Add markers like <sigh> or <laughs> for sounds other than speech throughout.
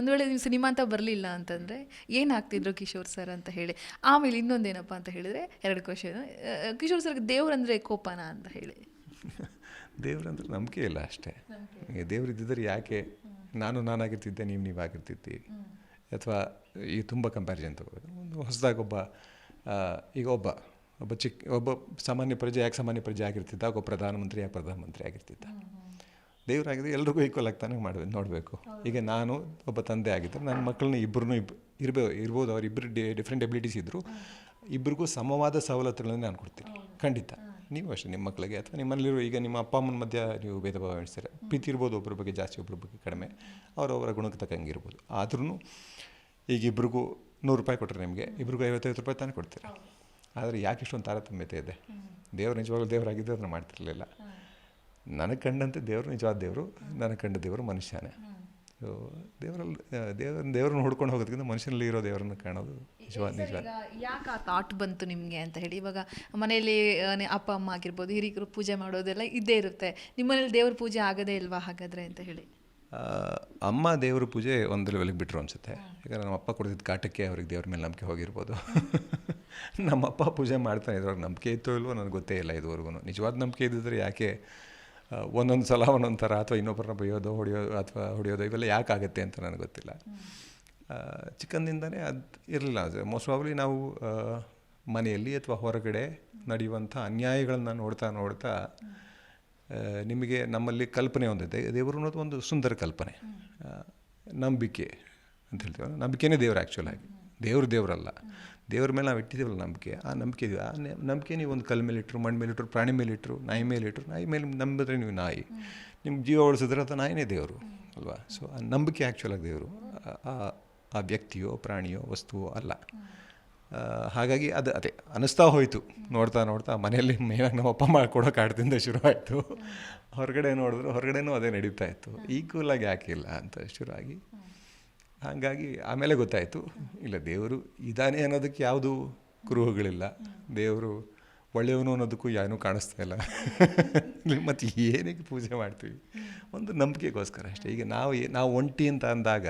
ಒಂದು ವೇಳೆ ನೀವು ಸಿನಿಮಾ ಅಂತ ಬರಲಿಲ್ಲ ಅಂತಂದರೆ ಏನಾಗ್ತಿದ್ರು ಕಿಶೋರ್ ಸರ್ ಅಂತ ಹೇಳಿ? ಆಮೇಲೆ ಇನ್ನೊಂದೇನಪ್ಪ ಅಂತ ಹೇಳಿದರೆ ಎರಡು ಕ್ವಶನ್ ಕಿಶೋರ್ ಸರ್ಗೆ ದೇವ್ರಂದರೆ ಕೋಪನಾ ಅಂತ ಹೇಳಿ. <laughs> ದೇವ್ರಂದ್ರೆ ನಂಬಿಕೆ ಇಲ್ಲ ಅಷ್ಟೇ. ದೇವ್ರು ಇದ್ದಿದ್ರೆ ಯಾಕೆ? ನಾನು ನಾನಾಗಿರ್ತಿದ್ದೆ ನೀವು ನೀವಾಗಿರ್ತಿದ್ದೀವಿ ಅಥವಾ ಈ ತುಂಬ ಕಂಪ್ಯಾರಿಸನ್ ತಗೋದು ಒಂದು ಹೊಸದಾಗಿ ಒಬ್ಬ ಈಗ ಒಬ್ಬ ಒಬ್ಬ ಚಿಕ್ಕ ಒಬ್ಬ ಸಾಮಾನ್ಯ ಪ್ರಜೆ ಯಾಕೆ ಸಾಮಾನ್ಯ ಪ್ರಜೆ ಆಗಿರ್ತಿದ್ದ? ಒಬ್ಬ ಪ್ರಧಾನಮಂತ್ರಿ ಯಾಕೆ ಪ್ರಧಾನಮಂತ್ರಿ ಆಗಿರ್ತಿದ್ದ? ದೇವರಾಗಿದ್ರೆ ಎಲ್ರಿಗೂ ಈಕ್ವಲ್ ಆಗ್ತಾನೆ ಮಾಡಬೇಕು ನೋಡಬೇಕು. ಈಗ ನಾನು ಒಬ್ಬ ತಂದೆ ಆಗಿದ್ದರೆ ನನ್ನ ಮಕ್ಕಳನ್ನ ಇಬ್ಬರನ್ನೂ ಇಬ್ ಇರ್ಬೋ ಇರ್ಬೋದು ಅವರಿಬ್ಬರು ಡಿ ಡಿಫ್ರೆಂಟ್ ಎಬಿಲಿಟೀಸ್ ಇದ್ದರು ಇಬ್ಬರಿಗೂ ಸಮವಾದ ಸವಲತ್ತುಗಳನ್ನು ನಾನು ಕೊಡ್ತೀನಿ. ಖಂಡಿತ. ನೀವು ಅಷ್ಟೇ ನಿಮ್ಮ ಮಕ್ಕಳಿಗೆ. ಅಥವಾ ನಿಮ್ಮಲ್ಲಿರೋ ಈಗ ನಿಮ್ಮ ಅಪ್ಪ ಅಮ್ಮನ ಮಧ್ಯ ನೀವು ಭೇದ ಭಾವ ಎಣಿಸ್ತೀರ. ಪ್ರೀತಿ ಇರ್ಬೋದು ಒಬ್ಬರ ಬಗ್ಗೆ ಜಾಸ್ತಿ ಒಬ್ಬರ ಬಗ್ಗೆ ಕಡಿಮೆ. ಅವರವರ ಗುಣಕ್ಕೆ ತಕ್ಕಂಗೆ ಇರ್ಬೋದು. ಆದ್ರೂ ಈಗ ಇಬ್ರಿಗೂ ನೂರು ರೂಪಾಯಿ ಕೊಟ್ಟರೆ ನಿಮಗೆ ಇಬ್ರಿಗೂ ಐವತ್ತೈವತ್ತು ರೂಪಾಯಿ ತಾನೇ ಕೊಡ್ತೀರ. ಆದರೆ ಯಾಕೆ ಇಷ್ಟೊಂದು ತಾರತಮ್ಯತೆ ಇದೆ. ದೇವ್ರು ನಿಜವಾಗ್ಲೂ ದೇವರಾಗಿದ್ದು ಅದನ್ನು ಮಾಡ್ತಿರ್ಲಿಲ್ಲ. ನನಗೆ ಕಂಡಂತೆ ದೇವರು ನಿಜವಾದ ದೇವರು ನನಗೆ ಕಂಡ ದೇವರು ಮನುಷ್ಯನೇ. ಸೊ ದೇವರಲ್ಲಿ ದೇವ್ರ ದೇವ್ರನ್ನ ಹುಡ್ಕೊಂಡು ಹೋಗೋದಕ್ಕಿಂತ ಮನುಷ್ಯನಲ್ಲಿ ಇರೋ ದೇವರನ್ನು ಕಾಣೋದು ನಿಜವಾದ ನಿಜ ಯಾಕೆ ಆ ಥಾಟ್ ಬಂತು ನಿಮಗೆ ಅಂತ ಹೇಳಿ? ಇವಾಗ ಮನೆಯಲ್ಲಿ ಅಪ್ಪ ಅಮ್ಮ ಆಗಿರ್ಬೋದು ಹಿರಿಯರು ಪೂಜೆ ಮಾಡೋದೆಲ್ಲ ಇದ್ದೇ ಇರುತ್ತೆ. ನಿಮ್ಮನೇಲಿ ದೇವ್ರ ಪೂಜೆ ಆಗದೇ ಇಲ್ವಾ ಹಾಗಾದ್ರೆ ಅಂತ ಹೇಳಿ? ಅಮ್ಮ ದೇವ್ರ ಪೂಜೆ ಒಂದು ಲೆವೆಲ್ಗೆ ಬಿಟ್ಟರು ಅನಿಸುತ್ತೆ. ಯಾಕಂದ್ರೆ ನಮ್ಮ ಅಪ್ಪ ಕೊಡ್ತಿದ್ದ ಕಾಟಕ್ಕೆ ಅವ್ರಿಗೆ ದೇವ್ರ ಮೇಲೆ ನಂಬಿಕೆ ಹೋಗಿರ್ಬೋದು. <laughs> ನಮ್ಮ ಅಪ್ಪ ಪೂಜೆ ಮಾಡ್ತಾನೆ ಇದ್ರೊಳಗೆ ನಂಬಿಕೆ ಇತ್ತೋ ಇಲ್ವೋ ನನಗೆ ಗೊತ್ತೇ ಇಲ್ಲ ಇದುವರೆಗೂ. ನಿಜವಾದ ನಂಬಿಕೆ ಇದ್ದಿದ್ರೆ ಯಾಕೆ ಒಂದೊಂದು ಸಲ ಒಂದೊಂದು ಥರ ಅಥವಾ ಇನ್ನೊಬ್ಬರನ್ನ ಬೈಯೋದು ಹೊಡೆಯೋದು ಅಥವಾ ಹೊಡೆಯೋದು ಇವೆಲ್ಲ ಯಾಕೆ ಆಗುತ್ತೆ ಅಂತ ನನಗೆ ಗೊತ್ತಿಲ್ಲ. ಚಿಕ್ಕಂದಿಂದನೇ ಅದು ಇರಲಿಲ್ಲ. ಮೋಸ್ಟ್ ಪ್ರಾಬ್ಲಿ ನಾವು ಮನೆಯಲ್ಲಿ ಅಥವಾ ಹೊರಗಡೆ ನಡೆಯುವಂಥ ಅನ್ಯಾಯಗಳನ್ನು ನೋಡ್ತಾ ನೋಡ್ತಾ ನಿಮಗೆ ನಮ್ಮಲ್ಲಿ ಕಲ್ಪನೆ ಹೊಂದಿದೆ ದೇವರು ಅನ್ನೋದು ಒಂದು ಸುಂದರ ಕಲ್ಪನೆ. ನಂಬಿಕೆ ಅಂತ ಹೇಳ್ತೀವಿ ನಂಬಿಕೆನೇ ದೇವರು ಆ್ಯಕ್ಚುಲಾಗಿ ದೇವ್ರು ದೇವರಲ್ಲ. ದೇವ್ರ ಮೇಲೆ ನಾವು ಇಟ್ಟಿದ್ದೀವಲ್ಲ ನಂಬಿಕೆ ಆ ನಂಬಿಕೆ ಇದೆಯಾ? ಆ ನಂಬಿಕೆ ನೀವು ಒಂದು ಕಲ್ ಮೇಲೆ ಇಟ್ಟರು ಮಣ್ಣು ಮೇಲೆ ಇಟ್ಟರು ಪ್ರಾಣಿ ಮೇಲೆ ಇಟ್ಟರು ನಾಯಿ ಮೇಲೆ ಇಟ್ಟರು ನಾಯಿ ಮೇಲೆ ನಂಬಿದ್ರೆ ನೀವು ನಾಯಿ. ನಿಮ್ಮ ಜೀವ ಉಳಿಸಿದ್ರೆ ಅದು ನಾಯಿನೇ ದೇವರು ಅಲ್ವಾ? ಸೊ ಆ ನಂಬಿಕೆ ಆ್ಯಕ್ಚುಲಾಗಿ ದೇವರು ಆ- ಆ- ವ್ಯಕ್ತಿಯೋ ಪ್ರಾಣಿಯೋ ವಸ್ತುವೋ ಅಲ್ಲ. ಹಾಗಾಗಿ ಅದು ಅದೇ ಅನಿಸ್ತಾ ಹೋಯಿತು. ನೋಡ್ತಾ ನೋಡ್ತಾ ಮನೆಯಲ್ಲಿ ಮೇನಾಗಿ ನಮ್ಮ ಅಪ್ಪ ಮಾಡಿಕೊಡೋ ಕಾಡ್ದಿಂದ ಶುರುವಾಯಿತು. ಹೊರಗಡೆ ನೋಡಿದ್ರು ಹೊರಗಡೆನೂ ಅದೇ ನಡೀತಾ ಇತ್ತು. ಈಕ್ವಲಾಗಿ ಯಾಕಿಲ್ಲ ಅಂತ ಶುರುವಾಗಿ ಹಾಗಾಗಿ ಆಮೇಲೆ ಗೊತ್ತಾಯಿತು, ಇಲ್ಲ ದೇವರು ಇದ್ದಾನೆ ಅನ್ನೋದಕ್ಕೆ ಯಾವುದು ಕುರುಹುಗಳಿಲ್ಲ. ದೇವರು ಒಳ್ಳೆಯವನು ಅನ್ನೋದಕ್ಕೂ ಏನೂ ಕಾಣಿಸ್ತಾ ಇಲ್ಲ. <laughs> ಮತ್ತು ಏನಕ್ಕೆ ಪೂಜೆ ಮಾಡ್ತೀವಿ? ಒಂದು ನಂಬಿಕೆಗೋಸ್ಕರ ಅಷ್ಟೇ. ಈಗ ನಾವು ನಾವು ಒಂಟಿ ಅಂತ ಅಂದಾಗ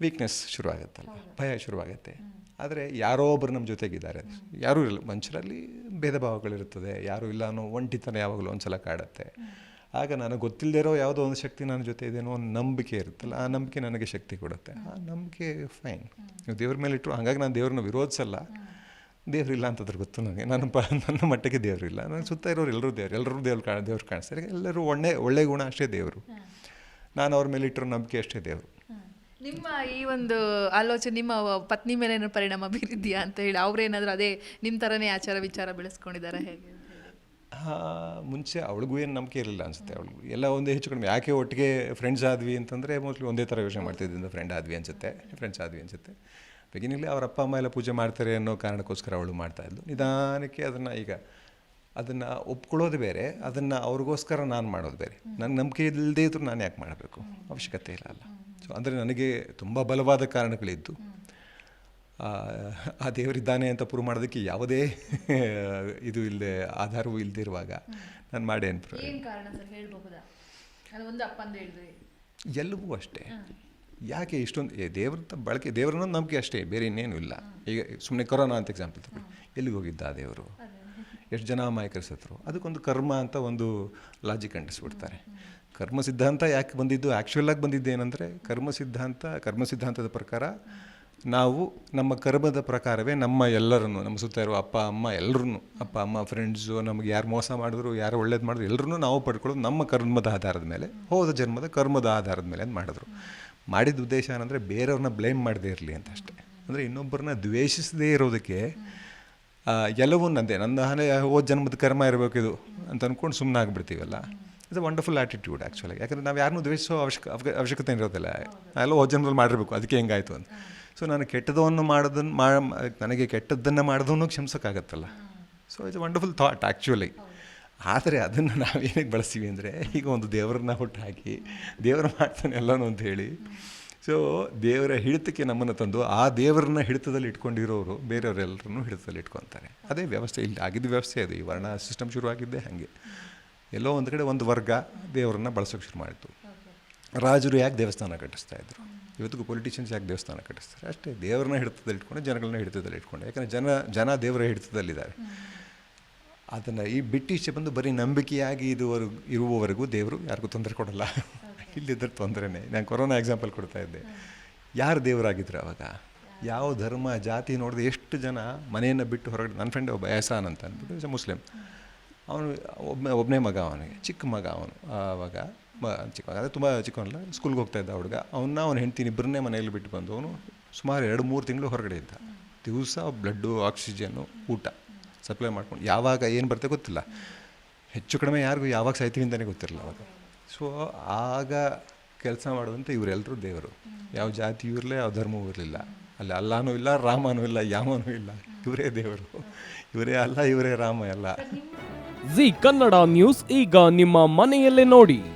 ವೀಕ್ನೆಸ್ ಶುರುವಾಗುತ್ತಲ್ಲ, ಭಯ ಶುರುವಾಗುತ್ತೆ. ಆದರೆ ಯಾರೋ ಒಬ್ಬರು ನಮ್ಮ ಜೊತೆಗಿದ್ದಾರೆ. ಯಾರೂ ಇಲ್ಲ, ಮನುಷ್ಯರಲ್ಲಿ ಭೇದ ಭಾವಗಳಿರುತ್ತದೆ ಯಾರೂ ಇಲ್ಲ ಅನ್ನೋ ಒಂಟಿತನ ಯಾವಾಗಲೂ ಒಂದು ಸಲ ಕಾಡುತ್ತೆ. ಆಗ ನನಗೆ ಗೊತ್ತಿಲ್ಲದೆ ಇರೋ ಯಾವುದೋ ಒಂದು ಶಕ್ತಿ ನನ್ನ ಜೊತೆ ಇದೇನೋ ಒಂದು ನಂಬಿಕೆ ಇರುತ್ತಲ್ಲ, ಆ ನಂಬಿಕೆ ನನಗೆ ಶಕ್ತಿ ಕೊಡುತ್ತೆ. ಆ ನಂಬಿಕೆ ಫೈನ್ ನೀವು ದೇವ್ರ ಮೇಲೆ ಇಟ್ಟರು ಹಾಗಾಗಿ ನಾನು ದೇವ್ರನ್ನ ವಿರೋಧಿಸಲ್ಲ. ದೇವ್ರಿಲ್ಲ ಅಂತಂದ್ರೆ ಗೊತ್ತು ನನಗೆ. ನನ್ನ ಪ, ನನ್ನ ಮಟ್ಟಿಗೆ ದೇವರಿಲ್ಲ ನನಗೆ ಸುತ್ತ ಇರೋರು ಎಲ್ಲರೂ ದೇವ್ರು ಎಲ್ಲರೂ ದೇವ್ರು ಕಾಣ, ದೇವ್ರು ಕಾಣಿಸ್ತಾರೆ ಎಲ್ಲರೂ ಒಳ್ಳೆ ಒಳ್ಳೆ ಗುಣ ಅಷ್ಟೇ ದೇವರು. ನಾನು ಅವ್ರ ಮೇಲೆ ಇಟ್ಟಿರೋ ನಂಬಿಕೆ ಅಷ್ಟೇ ದೇವರು. ನಿಮ್ಮ ಈ ಒಂದು ಆಲೋಚನೆ, ನಿಮ್ಮ ಪತ್ನಿ ಮೇಲೆ ಏನೋ ಪರಿಣಾಮ ಬೀರಿದ್ಯಾ ಅಂತ ಹೇಳಿ ಅವ್ರೇನಾದ್ರೂ ಅದೇ ನಿಮ್ಮ ಥರನೇ ಆಚಾರ ವಿಚಾರ ಬೆಳೆಸ್ಕೊಂಡಿದ್ದಾರೆ ಹೇಗೆ? ಮುಂಚೆ ಅವಳಿಗೂ ಏನು ನಂಬಿಕೆ ಇರಲಿಲ್ಲ ಅನಿಸುತ್ತೆ ಅವಳಿಗೂ. ಎಲ್ಲ ಒಂದೇ ಹೆಚ್ಚು ಕಡಿಮೆ. ಯಾಕೆ ಒಟ್ಟಿಗೆ ಫ್ರೆಂಡ್ಸ್ ಆದ್ವಿ ಅಂತಂದರೆ ಮೋಸ್ಟ್ಲಿ ಒಂದೇ ಥರ ಯೋಚನೆ ಮಾಡ್ತಿದ್ದರಿಂದ ಫ್ರೆಂಡ್ ಆದ್ವಿ ಅನಿಸುತ್ತೆ. ಫ್ರೆಂಡ್ಸ್ ಆದ್ವಿ ಅನಿಸುತ್ತೆ. ಬೆಗಿನಲ್ಲಿ ಅವರ ಅಪ್ಪ ಅಮ್ಮ ಎಲ್ಲ ಪೂಜೆ ಮಾಡ್ತಾರೆ ಅನ್ನೋ ಕಾರಣಕ್ಕೋಸ್ಕರ ಅವಳು ಮಾಡ್ತಾಯಿದ್ಲು ನಿಧಾನಕ್ಕೆ ಅದನ್ನು ಈಗ ಅದನ್ನು ಒಪ್ಕೊಳ್ಳೋದು ಬೇರೆ, ಅದನ್ನು ಅವ್ರಿಗೋಸ್ಕರ ನಾನು ಮಾಡೋದು ಬೇರೆ. ನನಗೆ ನಂಬಿಕೆ ಇಲ್ಲದೇ ಇದ್ರೂ ನಾನು ಯಾಕೆ ಮಾಡಬೇಕು? ಅವಶ್ಯಕತೆ ಇಲ್ಲ ಅಲ್ಲ. ಸೊ ಅಂದರೆ ನನಗೆ ತುಂಬ ಬಲವಾದ ಕಾರಣಗಳಿದ್ದು. ಆ, ದೇವರಿದ್ದಾನೆ ಅಂತ ಪ್ರೂವ್ ಮಾಡೋದಕ್ಕೆ ಯಾವುದೇ ಇದು ಇಲ್ಲದೆ ಆಧಾರವೂ ಇಲ್ಲದಿರುವಾಗ ನಾನು ಮಾಡೇ ಏನು ಕಾರಣ ಸರ್? ಹೇಳ್ಬಹುದಾ? ಅದು ಒಂದು ಅಂತ ಹೇಳಿದ್ರಿ. ಎಲ್ಲವೂ ಅಷ್ಟೇ. ಯಾಕೆ ಇಷ್ಟೊಂದು ದೇವ್ರ ಬಳಕೆ ದೇವ್ರನ್ನೊಂದು ನಂಬಿಕೆ ಅಷ್ಟೇ ಬೇರೆ ಇನ್ನೇನು ಇಲ್ಲ. ಈಗ ಸುಮ್ಮನೆ ಕೊರೋನಾ ಅಂತ ಎಕ್ಸಾಂಪಲ್ ತಗೊಳ್ಳಿ. ಎಲ್ಲಿಗೆ ಹೋಗಿದ್ದ ಆ ದೇವರು? ಎಷ್ಟು ಜನ ಅಮಾಯಕರು ಸತ್ರು? ಅದಕ್ಕೊಂದು ಕರ್ಮ ಅಂತ ಒಂದು ಲಾಜಿಕ್ ಅಂಟಿಸ್ಬಿಡ್ತಾರೆ. ಕರ್ಮ ಸಿದ್ಧಾಂತ ಯಾಕೆ ಬಂದಿದ್ದು? ಆ್ಯಕ್ಚುಲಾಗಿ ಬಂದಿದ್ದು ಏನಂದರೆ ಕರ್ಮ ಸಿದ್ಧಾಂತ ಕರ್ಮ ಸಿದ್ಧಾಂತದ ಪ್ರಕಾರ ನಾವು ನಮ್ಮ ಕರ್ಮದ ಪ್ರಕಾರವೇ ನಮ್ಮ ಎಲ್ಲರನ್ನು, ನಮ್ಮ ಸುತ್ತ ಇರುವ ಅಪ್ಪ, ಅಮ್ಮ ಎಲ್ಲರೂ ಅಪ್ಪ, ಅಮ್ಮ ಫ್ರೆಂಡ್ಸು ನಮಗೆ ಯಾರು ಮೋಸ ಮಾಡಿದ್ರು, ಯಾರು ಒಳ್ಳೇದು ಮಾಡಿದ್ರು ಎಲ್ಲರೂ ನಾವು ಪಡ್ಕೊಳ್ಳೋದು ನಮ್ಮ ಕರ್ಮದ ಆಧಾರದ ಮೇಲೆ, ಹೋದ ಜನ್ಮದ ಕರ್ಮದ ಆಧಾರದ ಮೇಲೆ ಅಂತ ಮಾಡಿದ್ರು. ಮಾಡಿದ ಉದ್ದೇಶ ಏನಂದರೆ ಬೇರೆಯವ್ರನ್ನ ಬ್ಲೇಮ್ ಮಾಡದೇ ಇರಲಿ ಅಂತ ಅಷ್ಟೇ. ಅಂದರೆ ಇನ್ನೊಬ್ಬರನ್ನ ದ್ವೇಷಿಸದೇ ಇರೋದಕ್ಕೆ ಎಲ್ಲವೂ ನಂದೆ. ನನ್ನ ಹಣೆ ಹೋದ ಜನ್ಮದ ಕರ್ಮ ಇರಬೇಕು ಇದು ಅಂತ ಅಂದ್ಕೊಂಡು ಸುಮ್ಮನೆ ಆಗಿಬಿಡ್ತೀವಲ್ಲ? ಅ ವಂಡರ್ಫುಲ್ ಆ್ಯಟಿಟ್ಯೂಡ್ ಆ್ಯಕ್ಚುಲಾಗಿ ಯಾಕಂದರೆ ನಾವು ಯಾರನ್ನೂ ದ್ವೇಷಿಸೋ ಅವಶ್ಯಕ ಅವಶ್ಯಕತೆ ಇರೋದಿಲ್ಲ. ಎಲ್ಲ ಹೋದ ಜನ್ಮದಲ್ಲಿ ಮಾಡಿರಬೇಕು. ಅದಕ್ಕೆ ಹೆಂಗಾಯಿತು ಅಂತ. ಸೊ ನಾನು ಕೆಟ್ಟದವನ್ನು ಮಾಡೋದನ್ನು ಮಾ, ನನಗೆ ಕೆಟ್ಟದ್ದನ್ನು ಮಾಡೋದನ್ನು ಕ್ಷಮಿಸೋಕ್ಕಾಗತ್ತಲ್ಲ. So it's wonderful thought actually ಆದರೆ ಅದನ್ನು ನಾವು ಏನಕ್ಕೆ ಬಳಸ್ತೀವಿ ಅಂದರೆ, ಈಗ ಒಂದು ದೇವರನ್ನ ಹುಟ್ಟು ಹಾಕಿ ದೇವರು ಮಾಡ್ತಾನೆ ಎಲ್ಲನೂ ಅಂತ ಹೇಳಿ. ಸೊ ದೇವರ ಹಿಡಿತಕ್ಕೆ ನಮ್ಮನ್ನು ತಂದು ಆ ದೇವರನ್ನ ಹಿಡಿತದಲ್ಲಿ ಇಟ್ಕೊಂಡಿರೋರು ಬೇರೆಯವರೆಲ್ಲರನ್ನು ಹಿಡಿತದಲ್ಲಿ ಇಟ್ಕೊತಾರೆ. ಅದೇ ವ್ಯವಸ್ಥೆ, ಇಲ್ಲಿ ಆಗಿದ್ದ ವ್ಯವಸ್ಥೆ ಅದು. ಈ ವರ್ಣ ಸಿಸ್ಟಮ್ ಶುರುವಾಗಿದ್ದೇ ಹಾಗೆ. ಎಲ್ಲೋ ಒಂದು ಕಡೆ ಒಂದು ವರ್ಗ ದೇವರನ್ನ ಬಳಸೋಕೆ ಶುರು ಮಾಡಿತು ರಾಜರು ಯಾಕೆ ದೇವಸ್ಥಾನ ಕಟ್ಟಿಸ್ತಾ ಇದ್ರು? ಇವತ್ತಿಗೂ ಪೊಲಿಟಿಷಿಯನ್ಸ್ ಯಾಕೆ ದೇವಸ್ಥಾನ ಕಟ್ಟಿಸ್ತಾರೆ? ಅಷ್ಟೇ, ದೇವರನ್ನ ಹಿಡಿತದಲ್ಲಿ ಇಟ್ಕೊಂಡು ಜನಗಳನ್ನ ಹಿಡಿತದಲ್ಲಿ ಇಟ್ಕೊಂಡು, ಯಾಕಂದರೆ ಜನ ಜನ ದೇವರ ಹಿಡಿತದಲ್ಲಿದ್ದಾರೆ. ಅದನ್ನು ಈ ಬಿಟ್ಟಿಚೆ ಬಂದು ಬರೀ ನಂಬಿಕೆಯಾಗಿ ಇದುವರೆಗೂ, ಇರುವವರೆಗೂ ದೇವರು ಯಾರಿಗೂ ತೊಂದರೆ ಕೊಡಲ್ಲ. ಇಲ್ಲಿದ್ದರೆ ತೊಂದರೆನೇ. ನಾನು ಕೊರೋನಾ ಎಕ್ಸಾಂಪಲ್ ಕೊಡ್ತಾ ಇದ್ದೆ. ಯಾರು ದೇವರಾಗಿದ್ರು ಅವಾಗ? ಯಾವ ಧರ್ಮ, ಜಾತಿ ನೋಡಿದ್ರೆ ಎಷ್ಟು ಜನ ಮನೆಯನ್ನು ಬಿಟ್ಟು ಹೊರಗಡೆ ನನ್ನ ಫ್ರೆಂಡ್ ಒಬ್ಬ ಎಹಸಾನ್ ಅಂತ ಅಂದ್ಬಿಟ್ಟು ಮುಸ್ಲಿಂ ಅವನು ಒಬ್ಬ ಒಬ್ಬನೇ ಮಗ ಅವನಿಗೆ, ಚಿಕ್ಕ ಮಗ ಅವನು. ಆವಾಗ ಚಿಕ್ಕ ಅದೇ ತುಂಬ ಚಿಕ್ಕವನಲ್ಲ ಸ್ಕೂಲ್ಗೆ ಹೋಗ್ತಾ ಇದ್ದ ಹುಡುಗ. ಅವನ್ನ ಅವನ ಹೆಂಡ್ತೀನಿ ಇಬ್ಬರನ್ನೇ ಮನೆಯಲ್ಲಿ ಬಿಟ್ಟು ಬಂದು ಅವನು ಸುಮಾರು ಎರಡು ಮೂರು ತಿಂಗಳು ಹೊರಗಡೆ ಇದ್ದ. ದಿವಸ ಬ್ಲಡ್ಡು ಆಕ್ಸಿಜನ್ನು ಊಟ ಸಪ್ಲೈ ಮಾಡ್ಕೊಂಡು. ಯಾವಾಗ ಏನು ಬರುತ್ತೆ ಗೊತ್ತಿಲ್ಲ. ಹೆಚ್ಚು ಕಡಿಮೆ ಯಾರಿಗೂ ಯಾವಾಗ ಸಾಯ್ತೀವಿ ಅಂತಲೇ ಗೊತ್ತಿರಲಿಲ್ಲ ಅವಾಗ. ಸೊ ಆಗ ಕೆಲಸ ಮಾಡುವಂಥ ಇವರೆಲ್ಲರೂ ದೇವರು. ಯಾವ ಜಾತಿಯೂ ಇರಲಿಲ್ಲ ಯಾವ ಧರ್ಮವೂ ಇರಲಿಲ್ಲ. ಅಲ್ಲಿ ಅಲ್ಲಾನೂ ಇಲ್ಲ, ರಾಮನೂ ಇಲ್ಲ, ಯಾಮನೂ ಇಲ್ಲ. ಇವರೇ ದೇವರು. ಇವರೇ ಅಲ್ಲ, ಇವರೇ ರಾಮ ಎಲ್ಲ. ಜಿ ಕನ್ನಡ ನ್ಯೂಸ್ ಈಗ ನಿಮ್ಮ ಮನೆಯಲ್ಲೇ ನೋಡಿ.